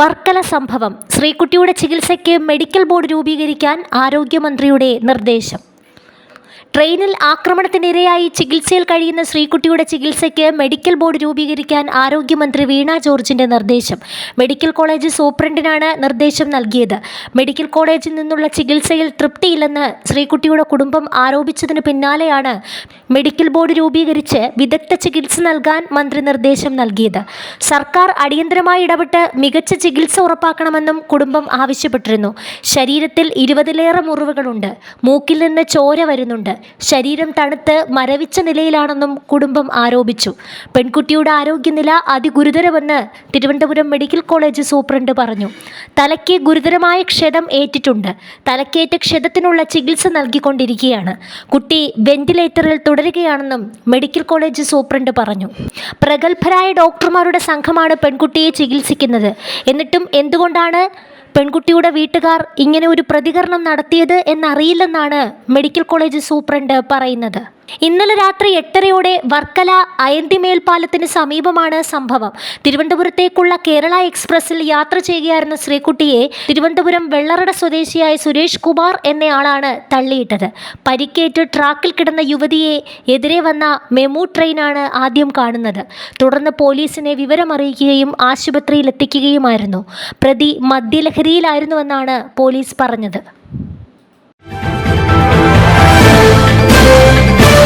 വർക്കല സംഭവം. ശ്രീകുട്ടിയുടെ ചികിത്സയ്ക്ക് medical board രൂപീകരിക്കാൻ ആരോഗ്യമന്ത്രിയുടെ നിർദ്ദേശം. ട്രെയിനിൽ ആക്രമണത്തിനിരയായി ചികിത്സയിൽ കഴിയുന്ന ശ്രീകുട്ടിയുടെ ചികിത്സയ്ക്ക് മെഡിക്കൽ ബോർഡ് രൂപീകരിക്കാൻ ആരോഗ്യമന്ത്രി വീണ ജോർജിന്റെ നിർദ്ദേശം. മെഡിക്കൽ കോളേജ് സൂപ്രണ്ടിനാണ് നിർദ്ദേശം നൽകിയത്. മെഡിക്കൽ കോളേജിൽ നിന്നുള്ള ചികിത്സയിൽ തൃപ്തിയില്ലെന്ന് ശ്രീകുട്ടിയുടെ കുടുംബം ആരോപിച്ചതിന് പിന്നാലെയാണ് മെഡിക്കൽ ബോർഡ് രൂപീകരിച്ച് വിദഗ്ധ ചികിത്സ നൽകാൻ മന്ത്രി നിർദ്ദേശം നൽകിയത്. സർക്കാർ അടിയന്തരമായി ഇടപെട്ട് മികച്ച ചികിത്സ ഉറപ്പാക്കണമെന്നും കുടുംബം ആവശ്യപ്പെട്ടിരുന്നു. ശരീരത്തിൽ ഇരുപതിലേറെ മുറിവുകളുണ്ട്. മൂക്കിൽ നിന്ന് ചോര വരുന്നുണ്ട്. ശരീരം തണുത്ത് മരവിച്ച നിലയിലാണെന്നും കുടുംബം ആരോപിച്ചു. പെൺകുട്ടിയുടെ ആരോഗ്യനില അതിഗുരുതരമെന്ന് തിരുവനന്തപുരം മെഡിക്കൽ കോളേജ് സൂപ്രണ്ട് പറഞ്ഞു. തലയ്ക്ക് ഗുരുതരമായ ക്ഷതം ഏറ്റിട്ടുണ്ട്. തലക്കേറ്റ ക്ഷതത്തിനുള്ള ചികിത്സ നൽകിക്കൊണ്ടിരിക്കുകയാണ്. കുട്ടി വെന്റിലേറ്ററിൽ തുടരുകയാണെന്നും മെഡിക്കൽ കോളേജ് സൂപ്രണ്ട് പറഞ്ഞു. പ്രഗത്ഭരായ ഡോക്ടർമാരുടെ സംഘമാണ് പെൺകുട്ടിയെ ചികിത്സിക്കുന്നത്. എന്നിട്ടും എന്തുകൊണ്ടാണ് പെൺകുട്ടിയുടെ വീട്ടുകാർ ഇങ്ങനെ ഒരു പ്രതികരണം നടത്തിയത് എന്നറിയില്ലെന്നാണ് മെഡിക്കൽ കോളേജ് സൂപ്രണ്ട് പറയുന്നത്. ഇന്നലെ രാത്രി എട്ടരയോടെ വർക്കല അയന്തിമേൽ പാലത്തിന് സമീപമാണ് സംഭവം. തിരുവനന്തപുരത്തേക്കുള്ള കേരള എക്സ്പ്രസിൽ യാത്ര ചെയ്യുകയായിരുന്ന ശ്രീകുട്ടിയെ തിരുവനന്തപുരം വെള്ളറട സ്വദേശിയായ സുരേഷ് കുമാർ എന്നയാളാണ് തള്ളിയിട്ടത്. പരിക്കേറ്റ് ട്രാക്കിൽ കിടന്ന യുവതിയെ എതിരെ വന്ന മെമു ട്രെയിനാണ് ആദ്യം കാണുന്നത്. തുടർന്ന് പോലീസിനെ വിവരമറിയിക്കുകയും ആശുപത്രിയിൽ എത്തിക്കുകയുമായിരുന്നു പ്രതി മദ്യലഹരിയിലായിരുന്നുവെന്നാണ് പോലീസ് പറഞ്ഞത്.